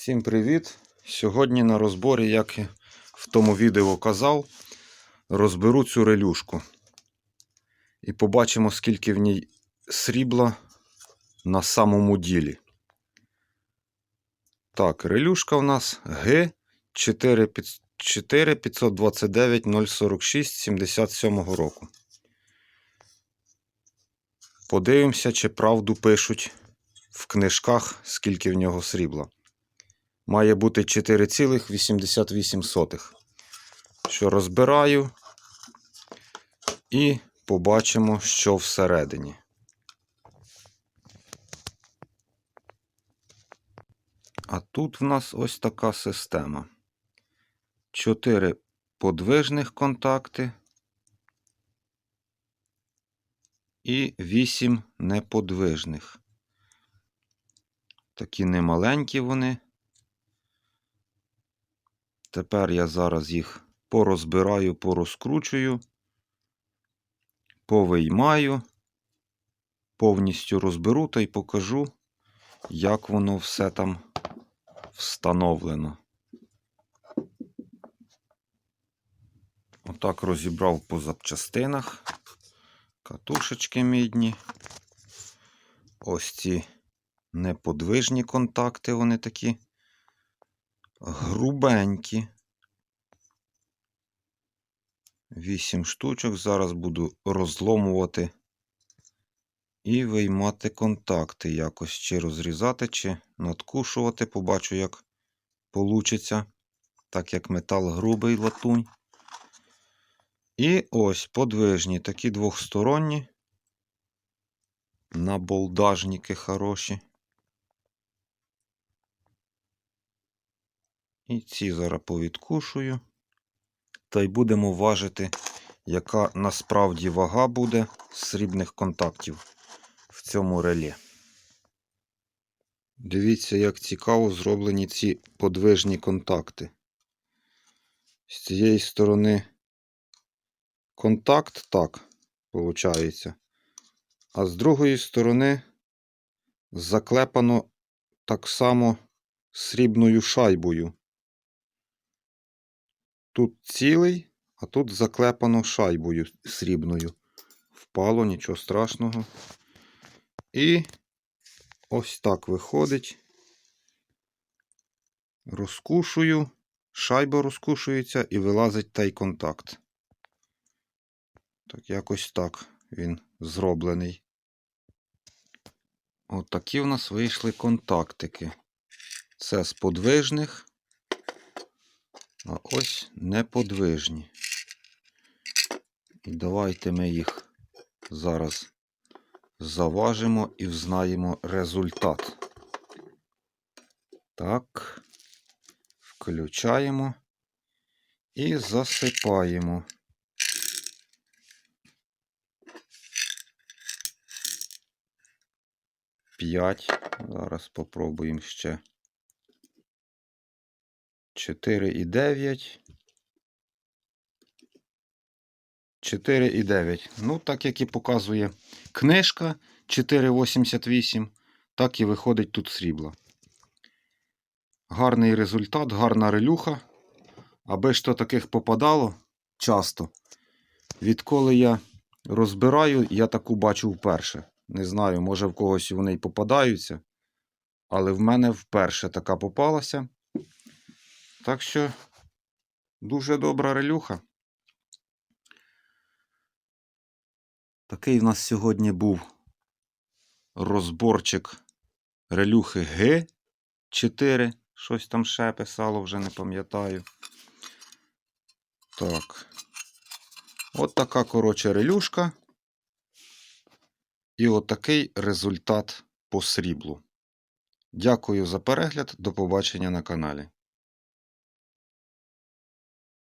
Всім привіт! Сьогодні на розборі, як я в тому відео казав, розберу цю релюшку. І побачимо, скільки в ній срібла на самому ділі. Так, релюшка у нас Г4 529 046 77 року. Подивимося, чи правду пишуть в книжках, скільки в нього срібла. Має бути 4,88. Що розбираю і побачимо, що всередині. А тут в нас ось така система. 4 подвижних контакти і 8 неподвижних. Такі немаленькі вони. Тепер я зараз їх порозбираю, порозкручую, повиймаю, повністю розберу та й покажу, як воно все там встановлено. Отак розібрав по запчастинах. Катушечки мідні. Ось ці неподвижні контакти, вони такі грубенькі. Вісім штучок. Зараз буду розломувати і виймати контакти якось, чи розрізати, чи надкушувати. Побачу, як получиться, так як метал грубий латунь. І ось подвижні, такі двохсторонні. Наболдажники хороші. І ці зараз повідкушую. Та й будемо важити, яка насправді вага буде срібних контактів в цьому релі. Дивіться, як цікаво зроблені ці подвижні контакти. З цієї сторони контакт так, виходить. А з другої сторони заклепано так само срібною шайбою. Тут цілий, а тут заклепано шайбою срібною. Впало, нічого страшного. І ось так виходить. Розкушую, шайба розкушується і вилазить той контакт. Так, якось так він зроблений. Отакі в нас вийшли контактики. Це з подвижних, а ось неподвижні. І давайте ми їх зараз заважимо і взнаємо результат. Так, включаємо і засипаємо. П'ять. Зараз попробуємо ще. 4 і 9. 4 і 9. Ну, так як і показує книжка 4,88, так і виходить тут срібла. Гарний результат, гарна релюха. Аби що таких попадало часто. Відколи я розбираю, я таку бачу вперше. Не знаю, може в когось вони й попадаються. Але в мене вперше така попалася. Так що дуже добра релюха. Такий в нас сьогодні був розборчик релюхи Г4. Щось там ще писало, вже не пам'ятаю. Так. От така, коротше, релюшка. І отакий результат по сріблу. Дякую за перегляд. До побачення на каналі.